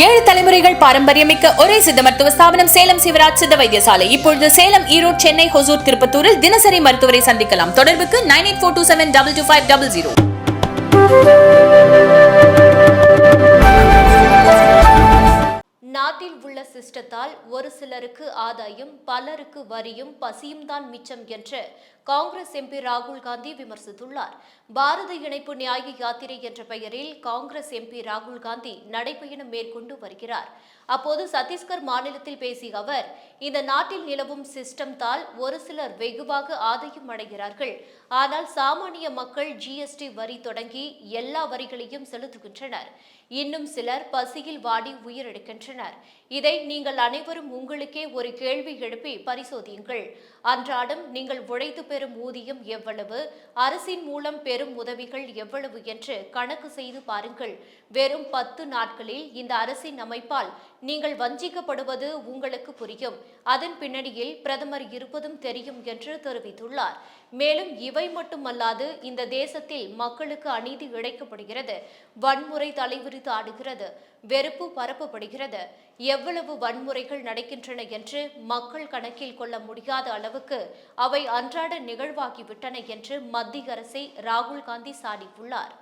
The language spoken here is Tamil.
ஏழு தலைமுறைகள் பாரம்பரியமிக்க ஒரே சித்த மருத்துவ ஸ்தாபனம் சேலம் சிவராஜ் சித்த வைத்தியசாலை. இப்பொழுது சேலம் ஈரோடு சென்னை ஹொசூர் திருப்பத்தூரில் தினசரி மருத்துவரை சந்திக்கலாம். தொடர்புக்கு nine eight four two seven double two five double zero. நாட்டில் உள்ள சிஸ்டத்தால் ஒரு சிலருக்கு ஆதாயம் பலருக்கு வரியும் பசியும் தான் மிச்சம் என்று காங்கிரஸ் எம்பி ராகுல் காந்தி விமர்சித்துள்ளார். பாரத இணைப்பு நியாய யாத்திரை என்ற பெயரில் காங்கிரஸ் எம்பி ராகுல் காந்தி நடைபயணம் மேற்கொண்டு வருகிறார். அப்போது சத்தீஸ்கர் மாநிலத்தில் பேசிய அவர் இந்த நாட்டில் நிலவும் சிஸ்டம் தால் ஒரு சிலர் வெகுவாக ஆதாயம் அடைகிறார்கள். ஆனால் சாமானிய மக்கள் ஜிஎஸ்டி வரி தொடங்கி எல்லா வரிகளையும் செலுத்துகின்றனர். இன்னும் சிலர் பசியில் வாடி உயிரிழக்கின்றனர் இதை நீங்கள் அனைவரும் உங்களுக்கே ஒரு கேள்வி எழுப்பி பரிசோதியுங்கள். அன்றாடம் நீங்கள் உழைத்து பெறும் ஊதியம் எவ்வளவு? அரசின் மூலம் பெறும் உதவிகள் எவ்வளவு என்று கணக்கு செய்து பாருங்கள். வெறும் பத்து நாட்களில் இந்த அரசின் அமைப்பால் நீங்கள் வஞ்சிக்கப்படுவது உங்களுக்கு புரியும். அதன் பின்னணியில் பிரதமர் இருப்பதும் தெரியும் என்று தெரிவித்துள்ளார். மேலும் இவை மட்டுமல்லாது இந்த தேசத்தில் மக்களுக்கு அநீதி இழைக்கப்படுகிறது. வன்முறை தலைவிரித்து ஆடுகிறது. வெறுப்பு பரப்பப்படுகிறது. எவ்வளவு வன்முறைகள் நடக்கின்றன என்று மக்கள் கணக்கில் கொள்ள முடியாத அளவுக்கு அவை அன்றாட நிகழ்வாகிவிட்டன என்று மத்திய அரசை ராகுல் காந்தி சாடியுள்ளார்.